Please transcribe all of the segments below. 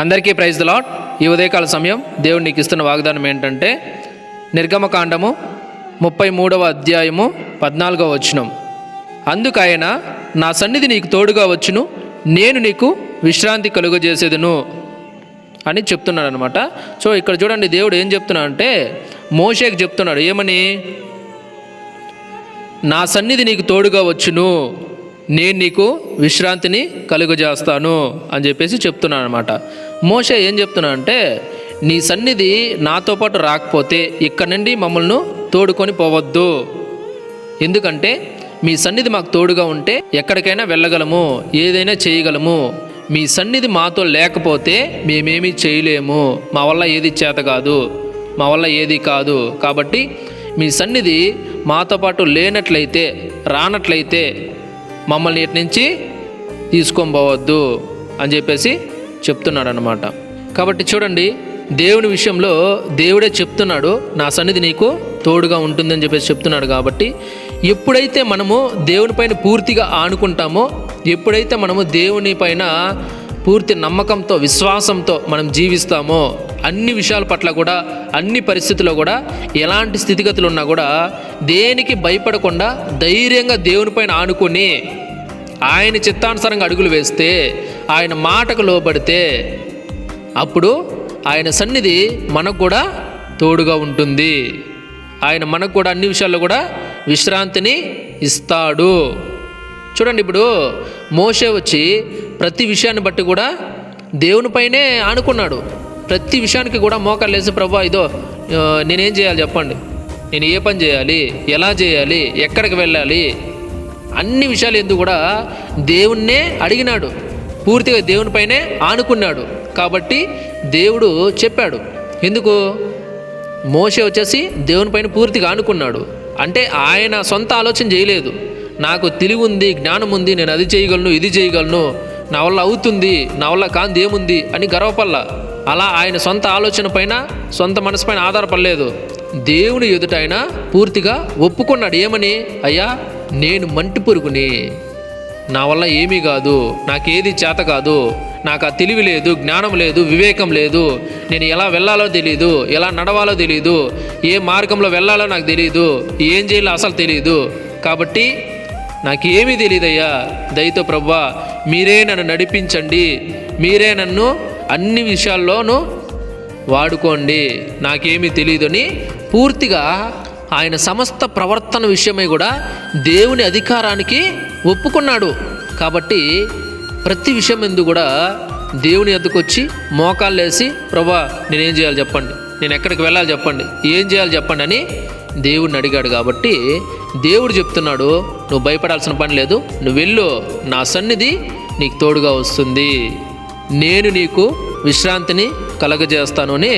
అందరికీ praise the lot ఈ ఉదయకాల సమయం దేవుడు నీకు ఇస్తున్న వాగ్దానం ఏంటంటే నిర్గమకాండము ముప్పై మూడవ అధ్యాయము పద్నాలుగవ వచనం. అందుకైన నా సన్నిధి నీకు తోడుగా వచ్చును నేను నీకు విశ్రాంతి కలుగజేసేదును అని చెప్తున్నాడు అనమాట సో ఇక్కడ చూడండి దేవుడు ఏం చెప్తున్నాడు అంటే మోషేకి చెప్తున్నాడు ఏమని? నా సన్నిధి నీకు తోడుగా వచ్చును. నేను నీకు విశ్రాంతిని కలుగజేస్తాను అని చెప్పేసి చెప్తున్నాను అనమాట మోషే ఏం చెప్తున్నా అంటే నీ సన్నిధి నాతో పాటు రాకపోతే ఇక్కడ నుండి మమ్మల్ని తోడుకొని పోవద్దు. ఎందుకంటే మీ సన్నిధి మాకు తోడుగా ఉంటే ఎక్కడికైనా వెళ్ళగలము ఏదైనా చేయగలము. మీ సన్నిధి మాతో లేకపోతే మేమేమీ చేయలేము. మా వల్ల ఏది చేత కాదు మా వల్ల ఏది కాదు. కాబట్టి మీ సన్నిధి మాతో పాటు లేనట్లయితే రానట్లయితే మమ్మల్ని ఇటు నుంచి తీసుకొని పోవద్దు అని చెప్పేసి చెప్తున్నాడు అనమాట కాబట్టి చూడండి దేవుని విషయంలో దేవుడే చెప్తున్నాడు నా సన్నిధి నీకు తోడుగా ఉంటుందని చెప్పేసి చెప్తున్నాడు కాబట్టి ఎప్పుడైతే మనము దేవునిపైన పూర్తిగా ఆనుకుంటామో ఎప్పుడైతే మనము దేవుని పైన పూర్తి నమ్మకంతో విశ్వాసంతో మనం జీవిస్తామో అన్ని విషయాల పట్ల కూడా అన్ని పరిస్థితుల్లో కూడా ఎలాంటి స్థితిగతులు ఉన్నా కూడా దేనికి భయపడకుండా ధైర్యంగా దేవునిపైన ఆనుకొని ఆయన చిత్తానుసారంగా అడుగులు వేస్తే ఆయన మాటకు లోబడితే అప్పుడు ఆయన సన్నిధి మనకు కూడా తోడుగా ఉంటుంది. ఆయన మనకు కూడా అన్ని విషయాల్లో కూడా విశ్రాంతిని ఇస్తాడు. చూడండి ఇప్పుడు మోషే వచ్చి ప్రతి విషయాన్ని బట్టి కూడా దేవునిపైనే ఆనుకున్నాడు. ప్రతి విషయానికి కూడా మోకాలు లేసి ప్రభా ఇదో నేనేం చేయాలి చెప్పండి. నేను ఏ పని చేయాలి? ఎలా చేయాలి? ఎక్కడికి వెళ్ళాలి? అన్ని విషయాలు ఎందుకు కూడా దేవుణ్ణే అడిగినాడు. పూర్తిగా దేవునిపైనే ఆనుకున్నాడు. కాబట్టి దేవుడు చెప్పాడు. ఎందుకు? మోసే వచ్చేసి దేవునిపైన పూర్తిగా ఆనుకున్నాడు. అంటే ఆయన సొంత ఆలోచన చేయలేదు. నాకు తెలివి ఉంది జ్ఞానం ఉంది నేను అది చేయగలను ఇది చేయగలను. నా వల్ల అవుతుంది నా వల్ల కాంతి ఏముంది అని గర్వపల్లా అలా ఆయన సొంత ఆలోచన పైన సొంత మనసు పైన ఆధారపడలేదు. దేవుని ఎదుట ఆయన పూర్తిగా ఒప్పుకున్నాడు. ఏమని? అయ్యా నేను మంటి పురుగుని. నా వల్ల ఏమీ కాదు. నాకేది చేత కాదు. నాకు ఆ తెలివి లేదు జ్ఞానం లేదు వివేకం లేదు. నేను ఎలా వెళ్ళాలో తెలియదు ఎలా నడవాలో తెలియదు ఏ మార్గంలో వెళ్ళాలో నాకు తెలియదు ఏం చేయాలో అసలు తెలియదు కాబట్టి నాకు తెలియదయ్యా దయతో ప్రభా మీరే నన్ను నడిపించండి. మీరే నన్ను అన్ని విషయాల్లోనూ వాడుకోండి. నాకేమీ తెలియదు అని పూర్తిగా ఆయన సమస్త ప్రవర్తన విషయమై కూడా దేవుని అధికారానికి ఒప్పుకున్నాడు. కాబట్టి ప్రతి విషయం ఎందు కూడా దేవుని ఎద్దుకు వచ్చి మోకాళ్ళు వేసి ప్రభా నేనేం చేయాలి చెప్పండి. నేను ఎక్కడికి వెళ్ళాలి చెప్పండి. ఏం చేయాలి చెప్పండి అని దేవుడిని అడిగాడు. కాబట్టి దేవుడు చెప్తున్నాడు నువ్వు భయపడాల్సిన పని లేదు. నువ్వు వెళ్ళు. నా సన్నిధి నీకు తోడుగా వస్తుంది. నేను నీకు విశ్రాంతిని కలగజేస్తాను అని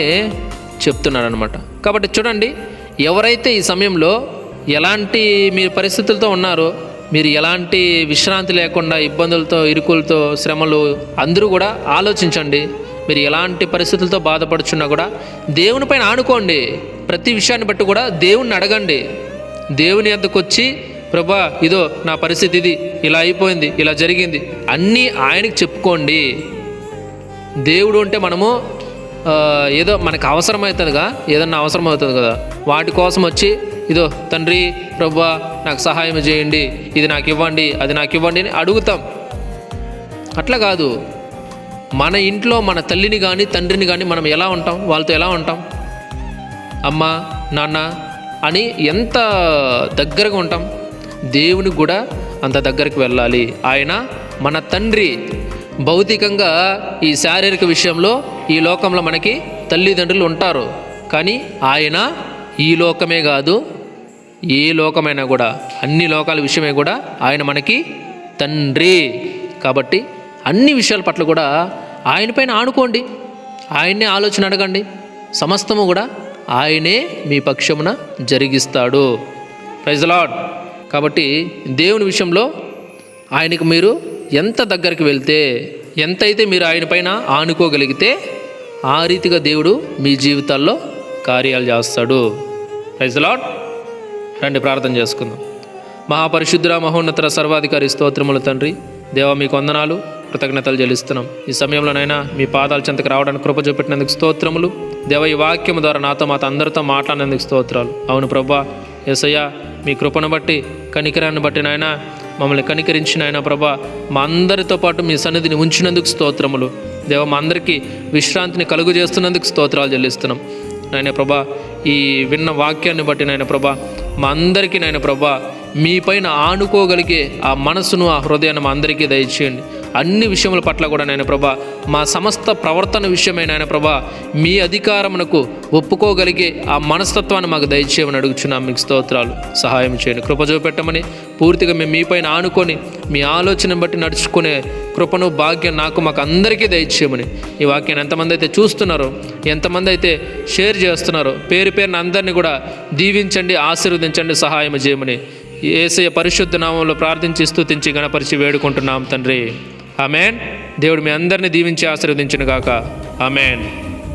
చెప్తున్నాడు అనమాట కాబట్టి చూడండి ఎవరైతే ఈ సమయంలో ఎలాంటి మీరు పరిస్థితులతో ఉన్నారో మీరు ఎలాంటి విశ్రాంతి లేకుండా ఇబ్బందులతో ఇరుకులతో శ్రమలు అందరూ కూడా ఆలోచించండి. మీరు ఎలాంటి పరిస్థితులతో బాధపడుచున్నా కూడా దేవుని పైన ఆనుకోండి. ప్రతి విషయాన్ని బట్టి కూడా దేవుణ్ణి అడగండి. దేవుని వద్దకు వచ్చి ప్రభా ఇదో నా పరిస్థితి ఇది ఇలా అయిపోయింది ఇలా జరిగింది అన్నీ ఆయనకి చెప్పుకోండి. దేవుడు అంటే మనము ఏదో మనకు అవసరమవుతుందిగా ఏదన్నా అవసరం అవుతుంది కదా. వాటి కోసం వచ్చి ఇదో తండ్రి ప్రభా నాకు సహాయం చేయండి ఇది నాకు ఇవ్వండి అది నాకు ఇవ్వండి అని అడుగుతాం. అట్లా కాదు. మన ఇంట్లో మన తల్లిని కానీ తండ్రిని కానీ మనం ఎలా ఉంటాం? వాళ్ళతో ఎలా ఉంటాం? అమ్మ నాన్న అని ఎంత దగ్గరగా ఉంటాం? దేవునికి కూడా అంత దగ్గరికి వెళ్ళాలి. ఆయన మన తండ్రి. భౌతికంగా ఈ శారీరక విషయంలో ఈ లోకంలో మనకి తల్లిదండ్రులు ఉంటారు. కానీ ఆయన ఈ లోకమే కాదు ఏ లోకమైనా కూడా అన్ని లోకాల విషయమే కూడా ఆయన మనకి తండ్రి. కాబట్టి అన్ని విషయాల పట్ల కూడా ఆయన పైన ఆనుకోండి. ఆయన్నే ఆలోచన అడగండి. సమస్తము కూడా ఆయనే మీ పక్షమున జరిగిస్తాడు. ప్రైజ్ లాడ్ కాబట్టి దేవుని విషయంలో ఆయనకు మీరు ఎంత దగ్గరికి వెళ్తే ఎంతైతే మీరు ఆయన పైన ఆనుకోగలిగితే ఆ రీతిగా దేవుడు మీ జీవితాల్లో కార్యాలు చేస్తాడు. ప్రైజ్ లాట్ రండి ప్రార్థన చేసుకుందాం. మహాపరిశుద్ధుర మహోన్నతర సర్వాధికారి స్తోత్రములు తండ్రి దేవ మీకు వందనాలు కృతజ్ఞతలు చెల్లిస్తున్నాం. ఈ సమయంలోనైనా మీ పాదాల చెంతకు రావడానికి కృప చూపెట్టినందుకు స్తోత్రములు. దేవ ఈ వాక్యం ద్వారా నాతో మాతో అందరితో మాట్లాడినందుకు స్తోత్రాలు. అవును ప్రభా ఎసయ్య మీ కృపను బట్టి కనికరాన్ని బట్టి నాయన మమ్మల్ని కనికరించిన ఆయన ప్రభా మా అందరితో పాటు మీ సన్నిధిని ఉంచినందుకు స్తోత్రములు. దేవ మా అందరికీ విశ్రాంతిని కలుగు చేస్తున్నందుకు స్తోత్రాలు చెల్లిస్తున్నాం. నాయన ప్రభా ఈ విన్న వాక్యాన్ని బట్టి నాయన ప్రభా మా అందరికీ నాయన ప్రభా మీ పైన ఆనుకోగలిగే ఆ మనసును ఆ హృదయాన్ని మా అందరికీ దయచేయండి. అన్ని విషయముల పట్ల కూడా నాయన ప్రభా మా సమస్త ప్రవర్తన విషయమైన నాయన ప్రభా మీ అధికారమునకు ఒప్పుకోగలిగే ఆ మనస్తత్వాన్ని మాకు దయచేయమని అడుగుచున్నాం. మీకు స్తోత్రాలు సహాయం చేయండి. కృప చూపెట్టమని పూర్తిగా మేము మీపైన ఆనుకొని మీ ఆలోచన బట్టి నడుచుకునే కృపను భాగ్యం నాకు మాకు అందరికీ దయచేయమని. ఈ వాక్యాన్ని ఎంతమంది అయితే చూస్తున్నారో ఎంతమంది అయితే షేర్ చేస్తున్నారో పేరు పేరున అందరినీ కూడా దీవించండి ఆశీర్వదించండి సహాయం చేయమని. ఏసయ పరిశుద్ధ నామంలో ప్రార్థించి స్థుతించి గణపరిచి వేడుకుంటున్నాం తండ్రి. ఆమెన్. దేవుడు మీ అందరిని దీవించి ఆశీర్వదించును గాక ఆమెన్.